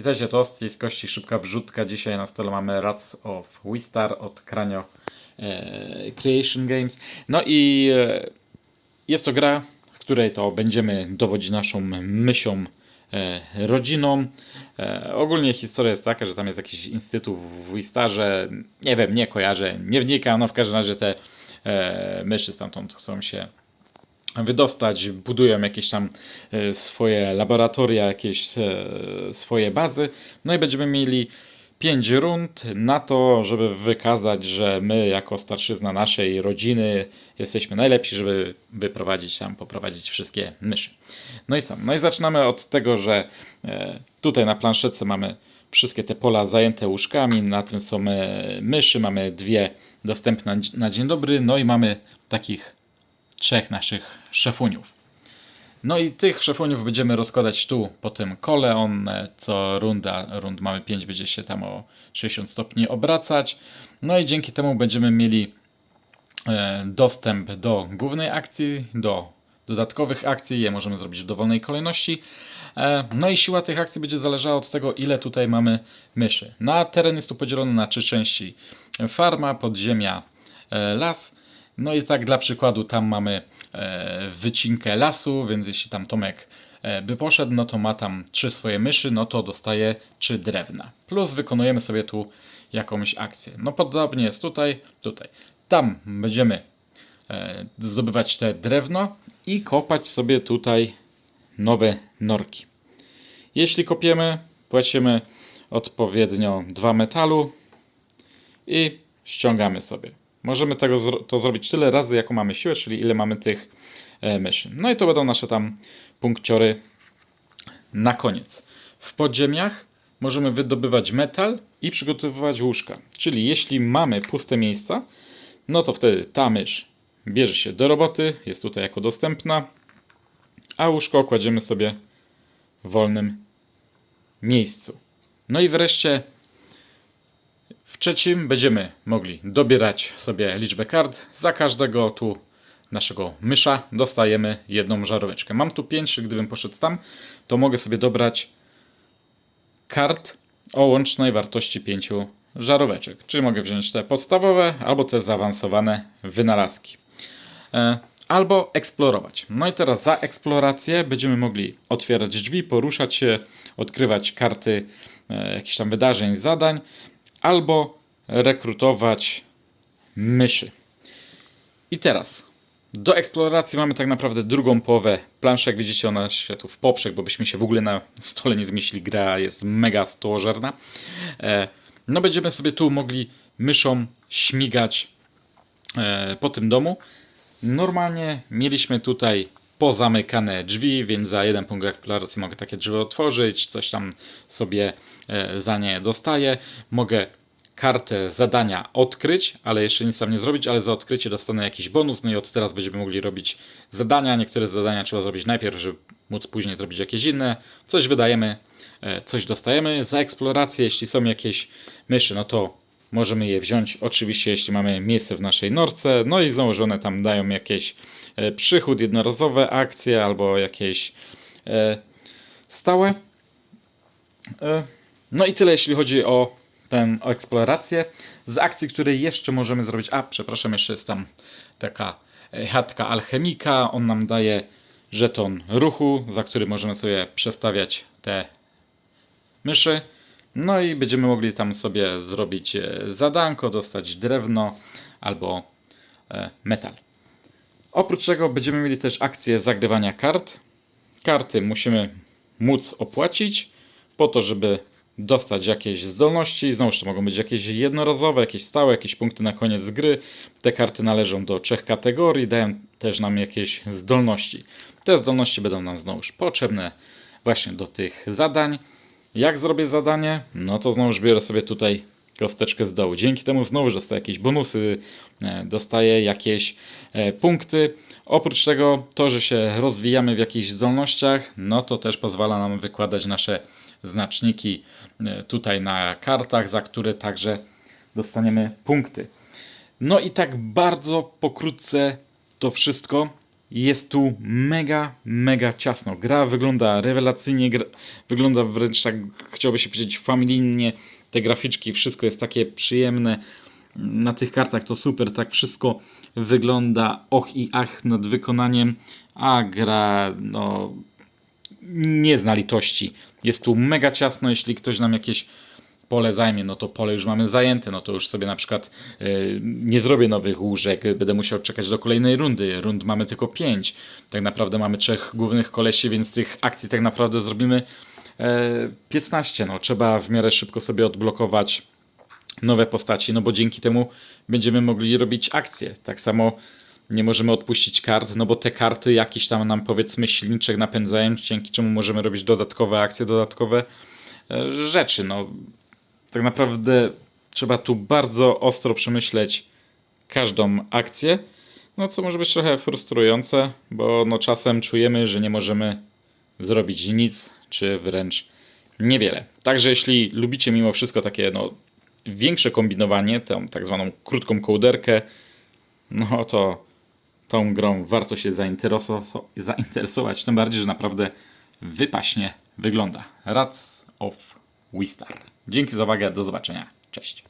Witajcie, to z kości szybka wrzutka. Dzisiaj na stole mamy Rats of Wistar od Kranio e, Creation Games. No i e, jest to gra, w której to będziemy dowodzić naszą mysią e, rodziną. E, ogólnie historia jest taka, że tam jest jakiś instytut w Wistarze. Nie wiem, nie kojarzę, nie wnikam. No w każdym razie te e, myszy stamtąd chcą się wydostać, budują jakieś tam e, swoje laboratoria, jakieś e, swoje bazy. No i będziemy mieli 5 rund na to, żeby wykazać, że my jako starszyzna naszej rodziny jesteśmy najlepsi, żeby wyprowadzić tam, poprowadzić wszystkie myszy. No i co? No i zaczynamy od tego, że e, tutaj na planszetce mamy wszystkie te pola zajęte łóżkami, na tym są myszy, mamy dwie dostępne na dzień dobry, no i mamy takich trzech naszych szefuniów. No i tych szefuniów będziemy rozkładać tu po tym kole. On co runda, rund mamy 5, będzie się tam o 60 stopni obracać. No i dzięki temu będziemy mieli e, dostęp do głównej akcji, do dodatkowych akcji. Je możemy zrobić w dowolnej kolejności. E, No i siła tych akcji będzie zależała od tego, ile tutaj mamy myszy. Na teren jest tu podzielony na trzy części. Farma, podziemia, e, las. No i tak dla przykładu tam mamy e, wycinkę lasu, więc jeśli tam Tomek e, by poszedł, no to ma tam trzy swoje myszy, no to dostaje trzy drewna. Plus wykonujemy sobie tu jakąś akcję. No podobnie jest tutaj, tutaj. Tam będziemy e, zdobywać te drewno i kopać sobie tutaj nowe norki. Jeśli kopiemy, płacimy odpowiednio dwa metalu i ściągamy sobie. Możemy tego to zrobić tyle razy, jaką mamy siłę, czyli ile mamy tych e, myszy. No i to będą nasze tam punkciory na koniec. W podziemiach możemy wydobywać metal i przygotowywać łóżka. Czyli jeśli mamy puste miejsca, no to wtedy ta mysz bierze się do roboty, jest tutaj jako dostępna, a łóżko kładziemy sobie w wolnym miejscu. No i wreszcie trzecim będziemy mogli dobierać sobie liczbę kart. Za każdego tu naszego mysza dostajemy jedną żaróweczkę. Mam tu 5, czyli gdybym poszedł tam, to mogę sobie dobrać kart o łącznej wartości 5 żaróweczek. Czyli mogę wziąć te podstawowe albo te zaawansowane wynalazki. E, Albo eksplorować. No i teraz za eksplorację będziemy mogli otwierać drzwi, poruszać się, odkrywać karty e, jakichś tam wydarzeń, zadań, albo rekrutować myszy. I teraz do eksploracji mamy tak naprawdę drugą połowę planszy. Jak widzicie, ona się tu w poprzek, bo byśmy się w ogóle na stole nie zmieścili. Gra jest mega stołożerna. E, No, będziemy sobie tu mogli myszą śmigać e, po tym domu. Normalnie mieliśmy tutaj pozamykane drzwi, więc za jeden punkt eksploracji mogę takie drzwi otworzyć, coś tam sobie e, za nie dostaję. Mogę kartę zadania odkryć, ale jeszcze nic tam nie zrobić, ale za odkrycie dostanę jakiś bonus, no i od teraz będziemy mogli robić zadania. Niektóre zadania trzeba zrobić najpierw, żeby móc później zrobić jakieś inne. Coś wydajemy, e, coś dostajemy. Za eksplorację, jeśli są jakieś myszy, no to Możemy je wziąć, oczywiście, jeśli mamy miejsce w naszej norce. No i znowu, że one tam dają jakieś e, przychód, jednorazowe akcje albo jakieś e, stałe. E, no i tyle, jeśli chodzi o tę eksplorację. Z akcji, które jeszcze możemy zrobić. A, przepraszam, jeszcze jest tam taka chatka alchemika. On nam daje żeton ruchu, za który możemy sobie przestawiać te myszy. No i będziemy mogli tam sobie zrobić e, zadanko, dostać drewno albo e, metal. Oprócz tego będziemy mieli też akcję zagrywania kart. Karty musimy móc opłacić po to, żeby dostać jakieś zdolności. Znowuż to mogą być jakieś jednorazowe, jakieś stałe, jakieś punkty na koniec gry. Te karty należą do trzech kategorii, dają też nam jakieś zdolności. Te zdolności będą nam znowuż potrzebne właśnie do tych zadań. Jak zrobię zadanie? No to znowuż biorę sobie tutaj kosteczkę z dołu. Dzięki temu znowu dostaję jakieś bonusy, e, dostaję jakieś e, punkty. Oprócz tego to, że się rozwijamy w jakichś zdolnościach, no to też pozwala nam wykładać nasze znaczniki e, tutaj na kartach, za które także dostaniemy punkty. No i tak bardzo pokrótce to wszystko. Jest tu mega, mega ciasno. Gra wygląda rewelacyjnie, gra, wygląda wręcz tak, chciałoby się powiedzieć, familijnie. Te graficzki, wszystko jest takie przyjemne. Na tych kartach to super, tak wszystko wygląda och i ach nad wykonaniem, a gra, no, nie zna litości. Jest tu mega ciasno, jeśli ktoś nam jakieś pole zajmie, no to pole już mamy zajęte, no to już sobie na przykład y, nie zrobię nowych łóżek, będę musiał czekać do kolejnej rundy. Rund mamy tylko 5. Tak naprawdę mamy trzech głównych kolesi, więc tych akcji tak naprawdę zrobimy e, 15. No trzeba w miarę szybko sobie odblokować nowe postaci, no bo dzięki temu będziemy mogli robić akcje. Tak samo nie możemy odpuścić kart, no bo te karty jakieś tam nam powiedzmy silniczek napędzają, dzięki czemu możemy robić dodatkowe akcje, dodatkowe e, rzeczy. No tak naprawdę trzeba tu bardzo ostro przemyśleć każdą akcję, no co może być trochę frustrujące, bo no czasem czujemy, że nie możemy zrobić nic, czy wręcz niewiele. Także jeśli lubicie mimo wszystko takie no, większe kombinowanie, tą tak zwaną krótką kołderkę, no to tą grą warto się zaintereso- zainteresować, tym bardziej, że naprawdę wypaśnie wygląda. Rats of Wistar. Dzięki za uwagę, do zobaczenia. Cześć.